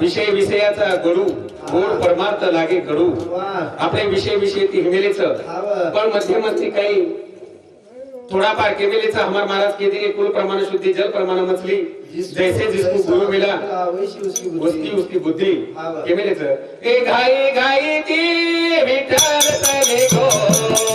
विषय विषयाचा गडू गोड परमार्थ लागे गडू. आपले विषय विषय ती हिमेलेच. पण मध्यमस्ती काही थोडाफार केमेलेच हमार महाराज के दिए कुल प्रमाण शुद्धि जल प्रमाण मछली जैसे जिसको गुरु मिला उसकी उसकी बुद्धि. केमेलेच. ए घाई घाई ती विठ्ठल चले गो.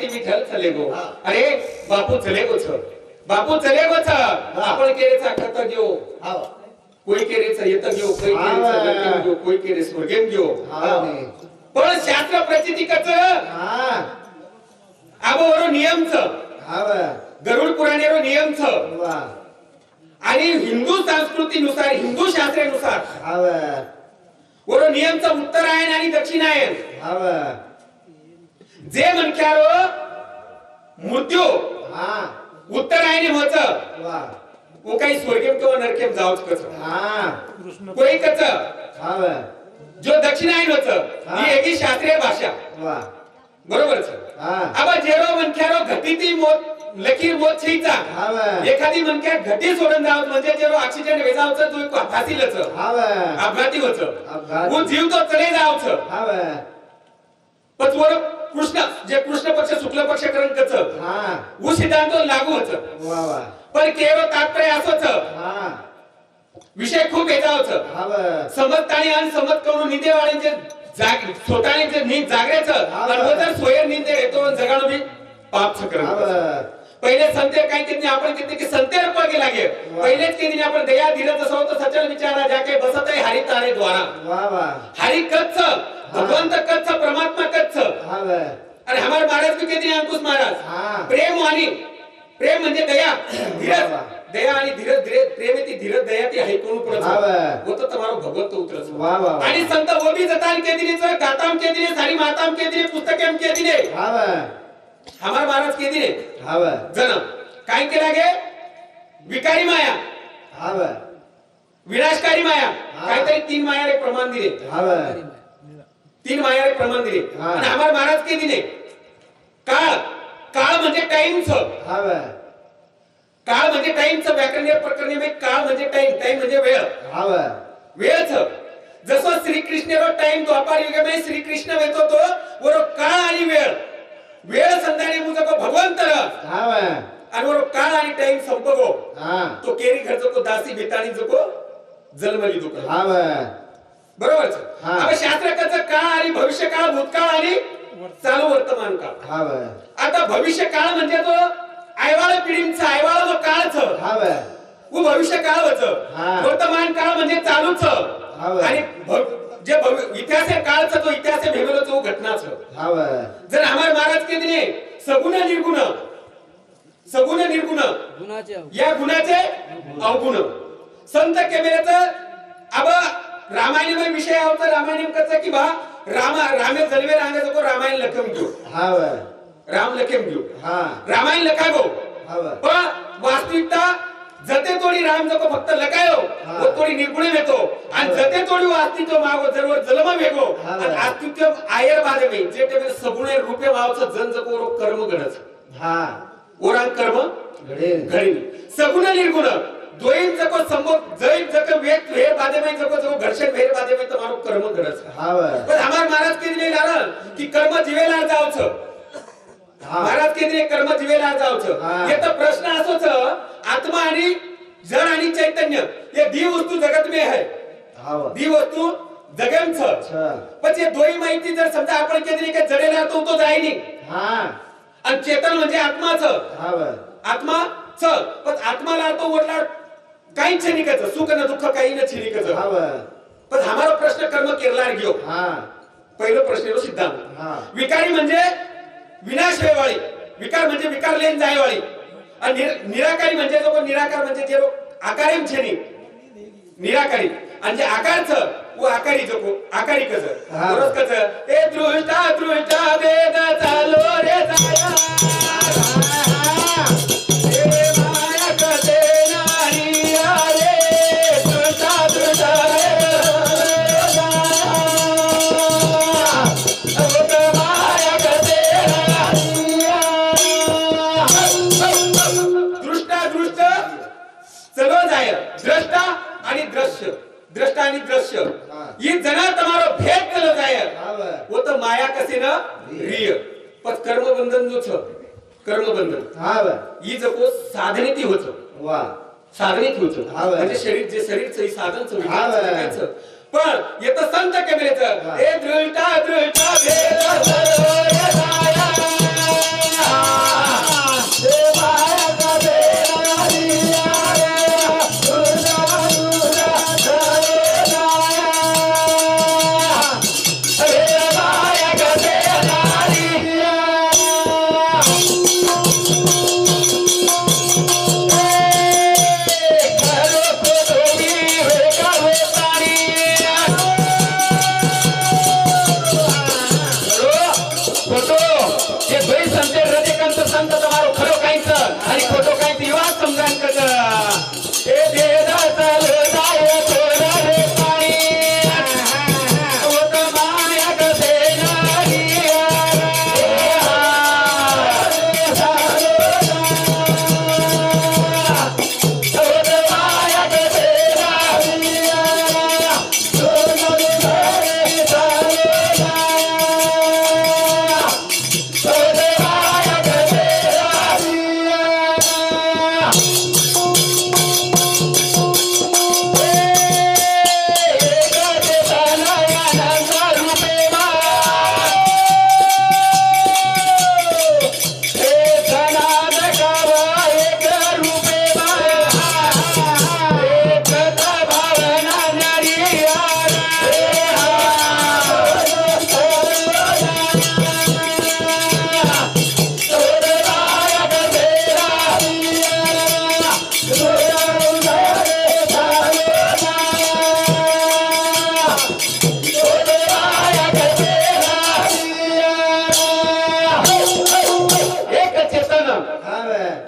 ते विठ्ठल चले गो. अरे बापू चले गो छ बापू चले गो छ आपण केरेचा खत घेऊ. हा. कोई केरेचा येत घेऊ कोई केरेचा घेऊ कोई केरे स्वर्गेम घेऊ. हा. पण शास्त्र प्रचिती कच हा. आबोवरो नियमच. हा गरुड पुराणेरो नियमच. आणि हिंदू संस्कृतीनुसार हिंदू शास्त्रानुसार. हा वरो नियमच उत्तरायण आणि दक्षिणायन. हा जे म्हणक्यारो मृत्यू. हा. उत्तरायणी होच वा. वो काही स्वर्गेम किंवा नरकेम जाऊच कच हा. कोई कच? हा वा जो दक्षिणायन होच ही. एकी शास्त्रीय भाषा. वा. बरोबरच हा. आबा जेरो म्हणक्यारो घटीती मोत लकीर मोत हा वा एखादी म्हणक्या घटी सोडून जावत म्हणजे जेरो ऑक्सिजन वेजावचं जो एक फासीलच हा वा अपघाती होच अपघात. वो जीव तो चले जावच. हा वा पण कृष्ण जे कृष्ण पक्ष शुक्ल पक्ष करण कच हा. वो सिद्धांत लागू होच वा वा. पण केवळ तात्पर्य असोच. हा. विषय खूप येजावच वा समजताणी आणि समज करून निंदेवाळींचे जाग स्वतःने जे नीट वो जर सोयर निंदे येतो जगाणू बी पाप वा पहिले संते काय कितने आपण कितने की संते पगे लागे. पहिलेच किती आपण दया धीरज असो तो सचल विचारा जाके बसत आहे हरी तारे द्वारा. हरी कच्च भगवंत कच्च परमात्मा हा आणि हमारे महाराज भी कहते हैं अंकुश महाराज। हा। प्रेम आणि प्रेम म्हणजे दया। धीरज. दया आणि धीरज धीरज प्रेम ती धीरज दया ती ऐकून पुढे हा वा. वो तो तुम्हारो भगवत उतरच वा वा वा. आणि संत वो भी जतान के दिने सर गाताम के दिने सारी माताम के दिने पुस्तकेम के दिने। हा हमारे महाराज के दिने। हा वा जन काय केला गे? विकारी माया। हा विनाशकारी माया। हा. काहीतरी तीन माया रे प्रमाण दिले। हा तीन माया प्रमाण दिले. आणि हमारे महाराज के दिने काळ. काळ म्हणजे टाइमच हा काळ म्हणजे टाइमचं व्याकरण प्रकरणी में काळ म्हणजे टाइम टाइम म्हणजे वेळ. हा वेळच. जसं श्रीकृष्ण टाइम द्वापार युगामध्ये श्रीकृष्ण येतो तो वरो काळ आणि वेळ. वेळ संधाने मुझको भगवंत हा वा आणि वरो काळ आणि टाइम संपगो हा. तो केरी घर जको दासी बेताणी जको जन्मली हा वा बरोबर. आता शास्त्रकाचा काळ आणि भविष्य काळ भूतकाळ आणि चालू वर्तमान काळ. हा आता भविष्य काळ म्हणजे तो आयवाळ पिढींचा आयवाळ जो काळच. हा वा व भविष्य काळ होत हा. वर्तमान काळ म्हणजे चालूच. हा. आणि जे भवि- इतिहास आहे काळचा तो इतिहास आहे भेवलो तो घटनाच. हा वा जर हमारे महाराज के दिने सगुण निर्गुण. सगुण निर्गुण. गुणाचे या गुणाचे अवगुण. संत केमेरेच अब रामायण विषय होता. रामायण कसा की बा राम रामे जन्मे रांगाचा को रामायण लखम घेऊ हा राम लखम घेऊ हा. रामायण लखा गो हा पण वास्तविकता जते तोडी राम जको फक्त लकायो हा. व तोडी निर्गुण येतो आणि जते तोडी अस्तित्व मागो जरवर जन्म वेगो. आणि अस्तित्व आयर बाजे नाही जे ते सगुणे रूपे मावचं जन जको रो कर्म घडच हा. ओरांग कर्म घडेल. घडी सगुण निर्गुण. दोन जको समोर जैन जक वेग भेर बाजे में जको जको घर्षण भेर बाजे में તમારું કર્મ ઘડસ हा वा પણ અમાર મહારાજ કે लिए લાલ कि कर्म जीवेला जावच हा. महाराज केंद्रीय कर्म जिवेला जावचं हा. येतं प्रश्न असोच आत्मा आणि जड आणि चैतन्य हे दी वस्तू जगत में है हाव दी वस्तू जगन छ अच्छा पण ते दोही माहिती जर समजा आपण केंद्रीय काय जडेला तो तो जाय नाही हा आणि चेतन म्हणजे आत्माच हाव आत्मा च पण आत्माला तो वडला काही क्षणिकच सुख न दुःख काही न हाव पण हमारा प्रश्न कर्म केरला घेऊ हा. पहिलं प्रश्न सिद्धांत. हा. विकारी म्हणजे विनाश वेवाळी विकार म्हणजे विकार लेन जायवाळी. आणि निर- निराकारी म्हणजे जो निराकार म्हणजे जे आकारेम छेनी. निराकारी. आणि जे आकारच व आकारी जो आकारी हा. बरोबर कच ए दृष्टा दृष्टा वेद चालो रे जाया. चलो जाय द्रष्टा आणि दृश्य द्रष्टा आणि दृश्य हा. ही जना તમારો ભેદ ચલો જાય हाव वो तो माया कसे ना रिय पण कर्मबंधन जो छ कर्मबंधन हाव ही जको साधनेती होत वा साधनेत होत हा बरं. म्हणजे शरीर जे शरीरचं हे साधनचं हा बरं. विज्ञानचं पण येतं संत कबीरेचं हा. ए दृष्टा दृष्टा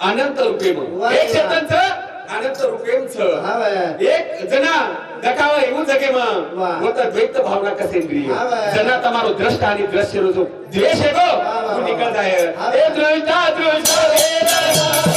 अनंत रूपेम वा. एक चेतनच अनंत रूपेम छ हाव એક જના દખાવા એવું જગે માં વાહ. હોતા દ્વૈત ભાવના કસેન્દ્રિય હવે. જના તમારો દ્રષ્ટા અને દ્રશ્ય નો જો દ્વેષ છે ગો વાહ, વાહ, તું વાહ. નીકળ જાય હવે. એ દ્રષ્ટા દ્રષ્ટા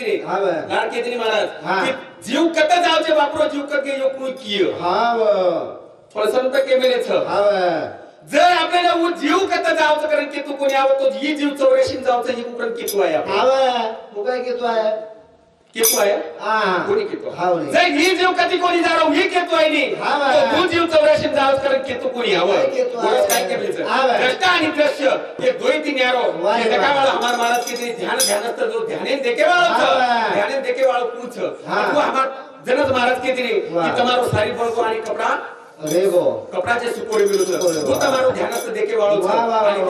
हाव लाड केतरी महाराज. की जीव कत जावचे बापरो? जीव कत गे यो कोई कियो हाव पण संत केमेलेच हा बाय जर आपल्याला उ- जीव कथा जावचं? कारण केतू कोणी आवत तो ही जीव चौऱ्याशीन जावचं ही कुकरण केतू आहे. हा तू घेतो आहे केतू आहे? केतोय कोणी केतो जीव कधी कोणी जाणव मी केतोय नी तू आणि दृश्य हे ध्यान ध्यान ध्याने देखे वाला छ ध्याने देखे वाला जनत महाराज के सारी बळको आणि कपडा अरे गो कपड़ा तो वो देखे वालो छ आणि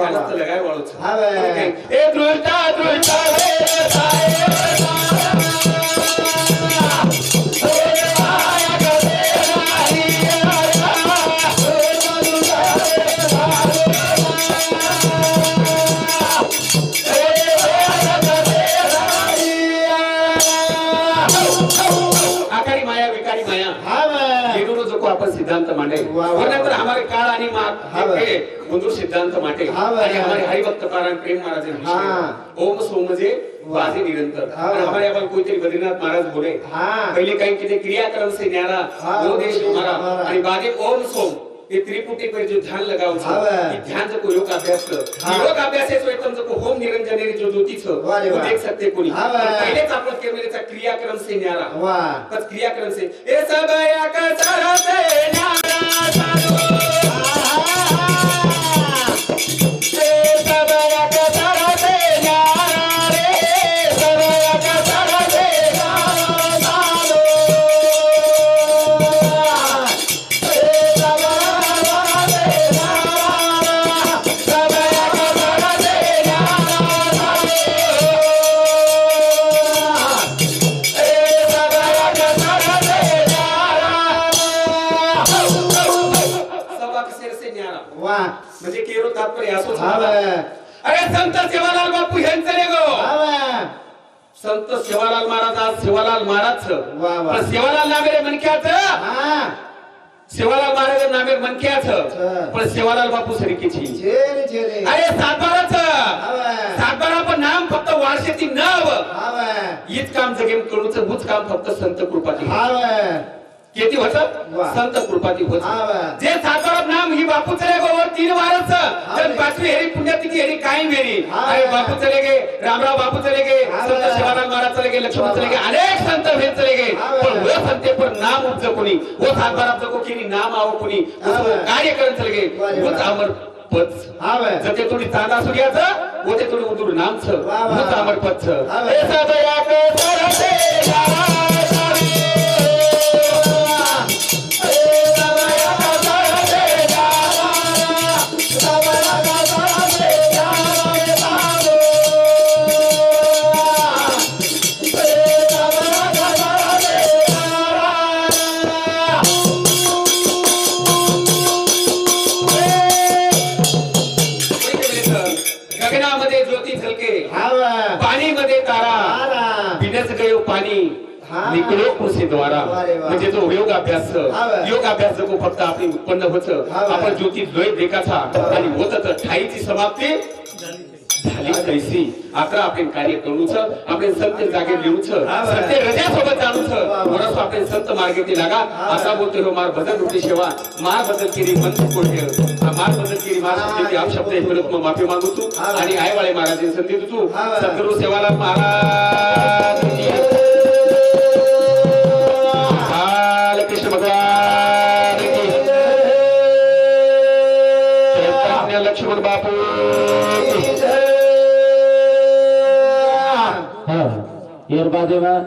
सिद्धांत माटे. आणि हमारे हरि पारायण प्रेम महाराज हां. ओम सोमजे वाजे निरंतर. हमारे अपन बद्रीनाथ महाराज बोले? पहिले काही किती क्रियाक्रम से न्यारा आणि बाजे ओम सोम त्रिपुटी पर जो ध्यान लगाओ ध्यान जो योग अभ्यास योग अभ्यास है एकदम जो होम निरंजन जो ज्योति छ वो देख सकते कोणी पहिले आपण केलेचा क्रियाक्रम से न्यारा. वाह क्रियाक्रम से ए सब या का तात्पर्य. बाय अरे संत सेवालाल बापू ह्यांचं गो हा बाय संत सेवालाल महाराज आज सेवालाल महाराज सेवालाल नामेरे मनक्याच. सेवालाल महाराज नामेर मनक्याच. पण सेवालाल बापू सरिकेची. अरे सातबाराच. सातबारा पण नाम फक्त वारशेती नाव. हीच काम जगेम करूच बुच काम फक्त संत बाय किती होत. संत कृपाती होत. हा जे सातबारात नाम ही बापू चले गोवर तीन वारच तर पाचवी हेरी पुण्यतिथी हेरी काही मेरी हा. अरे बापू चले गे रामराव बापू चले गे हा. संत शिवाराम महाराज चले गे लक्ष्मण. चले गे अनेक संत भेद चले गे हा. पण वो संते पण नाम उपज कोणी. वो सातबारात जको किनी नाम आव कोणी. हा. कार्य करत चले गे वा अमर पद. हा जते थोडी चांदा सूर्याचं वो ते थोडी उदूर नाम छ वा. अमर पद छ पाणी. निकलो कृषी द्वारा. म्हणजे जो योग अभ्यास. योग अभ्यास जो फक्त आपली उत्पन्न होत. आपण ज्योती द्वैत देखाचा आणि होत ठाईची समाप्ती झाली कैसी आता आपण कार्य करूच आपण संत जागे लिहूच. सत्य जाणूच आपण संत मार्गे ते लागा. आता बोलते हो मार बदल सेवा मार बदल केली मन कोठे मार बदल केली मार. केली आप शब्द म्हणत मग माफी मागू तू. आणि आयवाळे महाराज संधी तू. सद्गुरु सेवालाल महाराज की. हा येरबा देवा